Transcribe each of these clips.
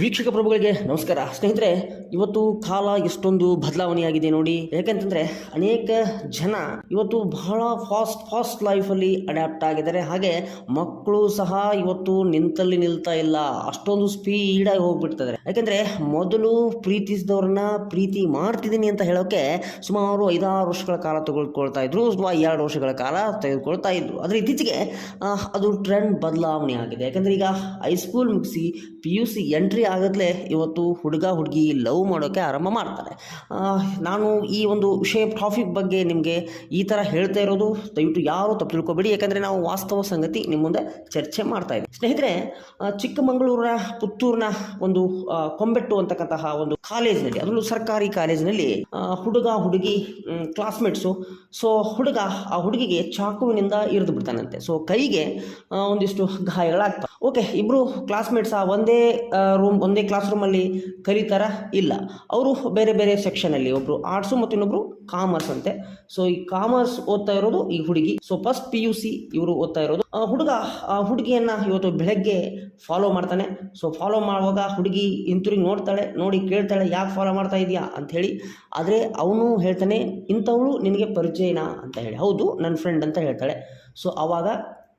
ವೀಕ್ಷಕ ಪ್ರಭುಗಳಿಗೆ ನಮಸ್ಕಾರ. ಸ್ನೇಹಿತರೆ, ಇವತ್ತು ಕಾಲ ಎಷ್ಟೊಂದು ಬದಲಾವಣೆಯಾಗಿದೆ ನೋಡಿ. ಯಾಕಂತಂದ್ರೆ ಅನೇಕ ಜನ ಇವತ್ತು ಬಹಳ ಫಾಸ್ಟ್ ಫಾಸ್ಟ್ ಲೈಫಲ್ಲಿ ಅಡಾಪ್ಟ್ ಆಗಿದ್ದಾರೆ. ಹಾಗೆ ಮಕ್ಕಳು ಸಹ ಇವತ್ತು ನಿಂತಲ್ಲಿ ನಿಲ್ತಾ ಇಲ್ಲ. ಅಷ್ಟೊಂದು ಸ್ಪೀಡ್ ಆಗಿ ಹೋಗ್ಬಿಡ್ತಿದ್ದಾರೆ. ಯಾಕಂದ್ರೆ ಮೊದಲು ಪ್ರೀತಿಸಿದವ್ರನ್ನ ಪ್ರೀತಿ ಮಾಡ್ತಿದ್ದೀನಿ ಅಂತ ಹೇಳೋಕೆ ಸುಮಾರು ಐದಾರು ವರ್ಷಗಳ ಕಾಲ ತೆಗೆದುಕೊಳ್ತಾ ಇದ್ರು ಅಥವಾ ಎರಡು ವರ್ಷಗಳ ಕಾಲ ತೆಗೆದುಕೊಳ್ತಾ ಇದ್ರು. ಆದರೆ ಇತ್ತೀಚೆಗೆ ಅದು ಟ್ರೆಂಡ್ ಬದಲಾವಣೆ ಆಗಿದೆ ಯಾಕಂದ್ರೆ ಈಗ ಹೈಸ್ಕೂಲ್ ಮುಗಿಸಿ ಪಿ ಯು ಸಿ ಎಂಟ್ರಿ ಆಗದ್ಲೇ ಇವತ್ತು ಹುಡುಗ ಹುಡುಗಿ ಲವ್ ಮಾಡೋಕ್ಕೆ ಆರಂಭ ಮಾಡ್ತಾರೆ. ನಾನು ಈ ಒಂದು ವಿಷಯ ಟಾಪಿಕ್ ಬಗ್ಗೆ ನಿಮಗೆ ಈ ಥರ ಹೇಳ್ತಾ ಇರೋದು ದಯವಿಟ್ಟು ಯಾರು ತಪ್ಪು ತಿಳ್ಕೊಬೇಡಿ. ಯಾಕಂದರೆ ನಾವು ವಾಸ್ತವ ಸಂಗತಿ ನಿಮ್ಮ ಮುಂದೆ ಚರ್ಚೆ ಮಾಡ್ತಾ ಇದ್ದೀವಿ. ಸ್ನೇಹಿತರೆ ಚಿಕ್ಕಮಗಳೂರಿನ ಪುತ್ತೂರಿನ ಒಂದು ಕೊಂಬೆಟ್ಟು ಅಂತಕ್ಕಂತಹ ಒಂದು ಕಾಲೇಜಿನಲ್ಲಿ ಅದರಲ್ಲೂ ಸರ್ಕಾರಿ ಕಾಲೇಜಿನಲ್ಲಿ ಹುಡುಗ ಹುಡುಗಿ ಕ್ಲಾಸ್ಮೇಟ್ಸು ಸೊ ಹುಡುಗ ಆ ಹುಡುಗಿಗೆ ಚಾಕುವಿನಿಂದ ಇರಿದು ಬಿಡ್ತಾನಂತೆ. ಸೊ ಕೈಗೆ ಒಂದಿಷ್ಟು ಗಾಯಗಳಾಗ್ತವೆ. ಓಕೆ ಇಬ್ಬರು ಕ್ಲಾಸ್ಮೇಟ್ಸ್ ಆ ಒಂದೇ ರೂಮ್ ಒಂದೇ ಕ್ಲಾಸ್ ರೂಮಲ್ಲಿ ಕಲಿತಾರ ಇಲ್ಲ. ಅವರು ಬೇರೆ ಬೇರೆ ಸೆಕ್ಷನಲ್ಲಿ ಒಬ್ಬರು ಆರ್ಟ್ಸು ಮತ್ತು ಇನ್ನೊಬ್ಬರು ಕಾಮರ್ಸ್ ಅಂತೆ. ಸೊ ಈ ಕಾಮರ್ಸ್ ಓದ್ತಾ ಇರೋದು ಈ ಹುಡುಗಿ. So first P U C ಇವರು ಓದ್ತಾ ಇರೋದು. ಹುಡುಗ, ಆ ಹುಡುಗಿಯನ್ನ ಇವತ್ತು ಬೆಳಗ್ಗೆ ಫಾಲೋ ಮಾಡ್ತಾನೆ. ಸೊ ಫಾಲೋ ಮಾಡುವಾಗ ಹುಡುಗಿ ಹಿಂತಿರುಗಿ ನೋಡ್ತಾಳೆ, ನೋಡಿ ಕೇಳ್ತಾಳೆ, ಯಾಕೆ ಫಾಲೋ ಮಾಡ್ತಾ ಇದೆಯಾ ಅಂತ ಹೇಳಿ. ಆದರೆ ಅವನು ಹೇಳ್ತಾನೆ, ಇಂಥವಳು ನಿನಗೆ ಪರಿಚಯನಾ? ಅಂತ ಹೇಳಿ. ಹೌದು ನನ್ನ ಫ್ರೆಂಡ್ ಅಂತ ಹೇಳ್ತಾಳೆ. ಸೊ ಆವಾಗ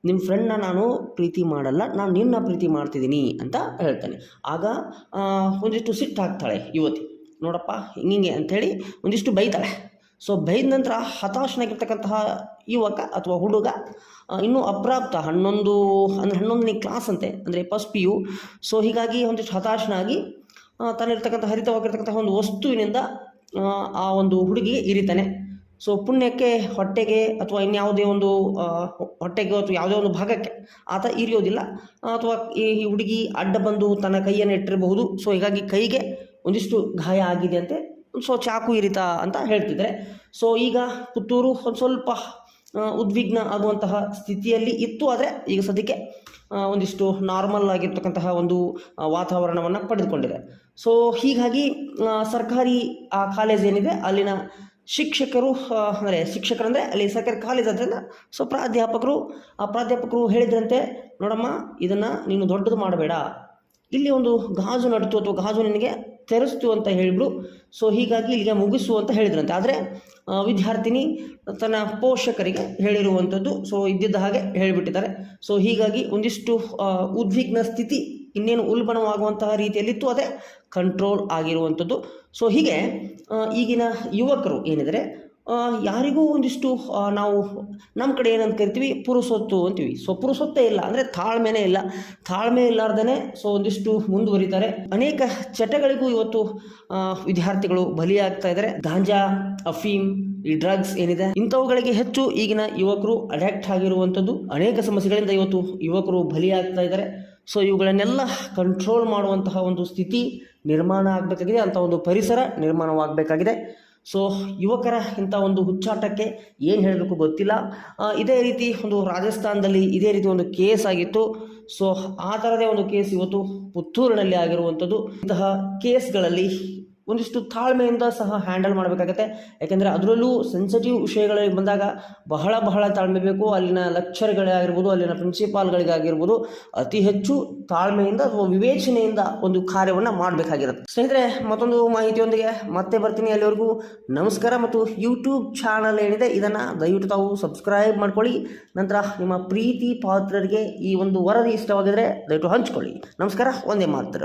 ನಿಮ್ಮ ಫ್ರೆಂಡ್ನ ನಾನು ಪ್ರೀತಿ ಮಾಡಲ್ಲ, ನಾನು ನಿನ್ನ ಪ್ರೀತಿ ಮಾಡ್ತಿದ್ದೀನಿ ಅಂತ ಹೇಳ್ತಾನೆ. ಆಗ ಒಂದಿಷ್ಟು ಸಿಟ್ಟಾಗ್ತಾಳೆ ಯುವತಿ. ನೋಡಪ್ಪ ಹಿಂಗೆ ಅಂಥೇಳಿ ಒಂದಿಷ್ಟು ಬೈತಾಳೆ. ಸೊ ಬೈದ ನಂತರ ಹತಾಶನಾಗಿರ್ತಕ್ಕಂತಹ ಯುವಕ ಅಥವಾ ಹುಡುಗ ಇನ್ನೂ ಅಪ್ರಾಪ್ತ ಹನ್ನೊಂದು, ಅಂದರೆ ಹನ್ನೊಂದನೇ ಕ್ಲಾಸ್ ಅಂತೆ, ಅಂದರೆ ಫಸ್ಟ್ ಪಿ ಯು ಸೊ ಹೀಗಾಗಿ ಒಂದಿಷ್ಟು ಹತಾಶನಾಗಿ ತಾನಿರ್ತಕ್ಕಂಥ ಹರಿತವಾಗಿರ್ತಕ್ಕಂಥ ಒಂದು ವಸ್ತುವಿನಿಂದ, ಆ ಒಂದು ಹುಡುಗಿಗೆ ಇರಿತಾನೆ. ಸೊ ಪುಣ್ಯಕ್ಕೆ, ಹೊಟ್ಟೆಗೆ ಅಥವಾ ಇನ್ಯಾವುದೇ ಒಂದು ಹೊಟ್ಟೆಗೆ ಅಥವಾ ಯಾವುದೇ ಒಂದು ಭಾಗಕ್ಕೆ ಆತ ಇರಿಯೋದಿಲ್ಲ ಅಥವಾ ಈ ಹುಡುಗಿ ಅಡ್ಡ ಬಂದು ತನ್ನ ಕೈಯನ್ನು ಇಟ್ಟಿರಬಹುದು. ಸೊ ಹೀಗಾಗಿ ಕೈಗೆ ಒಂದಿಷ್ಟು ಗಾಯ ಆಗಿದೆ ಅಂತೆ. ಸೊ ಚಾಕು ಇರಿತ ಅಂತ ಹೇಳ್ತಿದ್ದಾರೆ. ಸೊ ಈಗ ಪುತ್ತೂರು ಒಂದು ಸ್ವಲ್ಪ ಉದ್ವಿಗ್ನ ಆಗುವಂತಹ ಸ್ಥಿತಿಯಲ್ಲಿ ಇತ್ತು. ಆದರೆ ಈಗ ಸದ್ಯಕ್ಕೆ ಒಂದಿಷ್ಟು ನಾರ್ಮಲ್ ಆಗಿರ್ತಕ್ಕಂತಹ ಒಂದು ವಾತಾವರಣವನ್ನು ಪಡೆದುಕೊಂಡಿದೆ. ಸೊ ಹೀಗಾಗಿ ಸರ್ಕಾರಿ, ಆ ಕಾಲೇಜ್ ಏನಿದೆ, ಅಲ್ಲಿನ ಶಿಕ್ಷಕರು ಅಂದರೆ ಶಿಕ್ಷಕರಂದರೆ ಅಲ್ಲಿ ಸರ್ಕಾರಿ ಕಾಲೇಜ್ ಆದ್ದರಿಂದ ಸೊ ಪ್ರಾಧ್ಯಾಪಕರು, ಆ ಪ್ರಾಧ್ಯಾಪಕರು ಹೇಳಿದ್ರಂತೆ, ನೋಡಮ್ಮ, ಇದನ್ನು ನೀನು ದೊಡ್ಡದು ಮಾಡಬೇಡ. ಇಲ್ಲಿ ಒಂದು ಗಾಜು ನಡಿತು ಅಥವಾ ಗಾಜು ನಿನಗೆ ತೆರೆಸ್ತು ಅಂತ ಹೇಳಿಬಿಡು ಸೊ ಹೀಗಾಗಿ ಇಲ್ಲಿಗೆ ಮುಗಿಸು ಅಂತ ಹೇಳಿದ್ರಂತೆ. ಆದರೆ ವಿದ್ಯಾರ್ಥಿನಿ ತನ್ನ ಪೋಷಕರಿಗೆ ಹೇಳಿರುವಂಥದ್ದು ಸೊ ಇದ್ದಿದ್ದ ಹಾಗೆ ಹೇಳಿಬಿಟ್ಟಿದ್ದಾರೆ. ಸೊ ಹೀಗಾಗಿ ಒಂದಿಷ್ಟು ಉದ್ವಿಗ್ನ ಸ್ಥಿತಿ ಇನ್ನೇನು ಉಲ್ಬಣವಾಗುವಂತಹ ರೀತಿಯಲ್ಲಿತ್ತು, ಅದೇ ಕಂಟ್ರೋಲ್ ಆಗಿರುವಂಥದ್ದು. ಸೊ ಹೀಗೆ ಈಗಿನ ಯುವಕರು ಏನಿದ್ರೆ ಯಾರಿಗೂ ಒಂದಿಷ್ಟು ನಾವು ನಮ್ಮ ಕಡೆ ಏನಂತ ಕರಿತೀವಿ, ಪುರುಸೊತ್ತು ಅಂತೀವಿ. ಸೊ ಪುರುಸೊತ್ತೇ ಇಲ್ಲ, ಅಂದರೆ ತಾಳ್ಮೆನೇ ಇಲ್ಲ. ತಾಳ್ಮೆ ಇಲ್ಲಾರ್ದೇ ಸೊ ಒಂದಿಷ್ಟು ಮುಂದುವರಿತಾರೆ. ಅನೇಕ ಚಟಗಳಿಗೂ ಇವತ್ತು ವಿದ್ಯಾರ್ಥಿಗಳು ಬಲಿಯಾಗ್ತಾ ಇದ್ದಾರೆ. ಗಾಂಜಾ, ಅಫೀಮ್, ಈ ಡ್ರಗ್ಸ್ ಏನಿದೆ, ಇಂಥವುಗಳಿಗೆ ಹೆಚ್ಚು ಈಗಿನ ಯುವಕರು ಅಡ್ಯಾಕ್ಟ್ ಆಗಿರುವಂಥದ್ದು. ಅನೇಕ ಸಮಸ್ಯೆಗಳಿಂದ ಇವತ್ತು ಯುವಕರು ಬಲಿಯಾಗ್ತಾ ಇದ್ದಾರೆ. ಸೊ ಇವುಗಳನ್ನೆಲ್ಲ ಕಂಟ್ರೋಲ್ ಮಾಡುವಂತಹ ಒಂದು ಸ್ಥಿತಿ ನಿರ್ಮಾಣ ಆಗಬೇಕಾಗಿದೆ. ಅಂಥ ಒಂದು ಪರಿಸರ ನಿರ್ಮಾಣವಾಗಬೇಕಾಗಿದೆ. ಸೊ ಯುವಕರ ಇಂಥ ಒಂದು ಹುಚ್ಚಾಟಕ್ಕೆ ಏನು ಹೇಳಬೇಕು ಗೊತ್ತಿಲ್ಲ. ಇದೇ ರೀತಿ ಒಂದು ರಾಜಸ್ಥಾನದಲ್ಲಿ ಇದೇ ರೀತಿ ಒಂದು ಕೇಸ್ ಆಗಿತ್ತು. ಸೊ ಆ ಥರದೇ ಒಂದು ಕೇಸ್ ಇವತ್ತು ಪುತ್ತೂರಿನಲ್ಲಿ ಆಗಿರುವಂಥದ್ದು. ಇಂತಹ ಕೇಸ್ಗಳಲ್ಲಿ ಒಂದಿಷ್ಟು ತಾಳ್ಮೆಯಿಂದ ಸಹ ಹ್ಯಾಂಡಲ್ ಮಾಡಬೇಕಾಗತ್ತೆ. ಯಾಕೆಂದರೆ ಅದರಲ್ಲೂ ಸೆನ್ಸಿಟಿವ್ ವಿಷಯಗಳಿಗೆ ಬಂದಾಗ ಬಹಳ ಬಹಳ ತಾಳ್ಮೆ ಬೇಕು. ಅಲ್ಲಿನ ಲೆಕ್ಚರ್ಗಳಾಗಿರ್ಬೋದು ಅಲ್ಲಿನ ಪ್ರಿನ್ಸಿಪಾಲ್ಗಳಿಗಾಗಿರ್ಬೋದು ಅತಿ ಹೆಚ್ಚು ತಾಳ್ಮೆಯಿಂದ ಅಥವಾ ವಿವೇಚನೆಯಿಂದ ಒಂದು ಕಾರ್ಯವನ್ನು ಮಾಡಬೇಕಾಗಿರುತ್ತೆ. ಸ್ನೇಹಿತರೆ, ಮತ್ತೊಂದು ಮಾಹಿತಿಯೊಂದಿಗೆ ಮತ್ತೆ ಬರ್ತೀನಿ ಅಲ್ಲಿವರೆಗೂ. ನಮಸ್ಕಾರ ಮತ್ತು ಯೂಟ್ಯೂಬ್ ಚಾನಲ್ ಏನಿದೆ, ಇದನ್ನು ದಯವಿಟ್ಟು ತಾವು ಸಬ್ಸ್ಕ್ರೈಬ್ ಮಾಡ್ಕೊಳ್ಳಿ. ನಂತರ ನಿಮ್ಮ ಪ್ರೀತಿ ಪಾತ್ರರಿಗೆ ಈ ಒಂದು ವರದಿ ಇಷ್ಟವಾಗಿದ್ರೆ ದಯವಿಟ್ಟು ಹಂಚ್ಕೊಳ್ಳಿ. ನಮಸ್ಕಾರ, ಒಂದೇ ಮಾತ್ರ.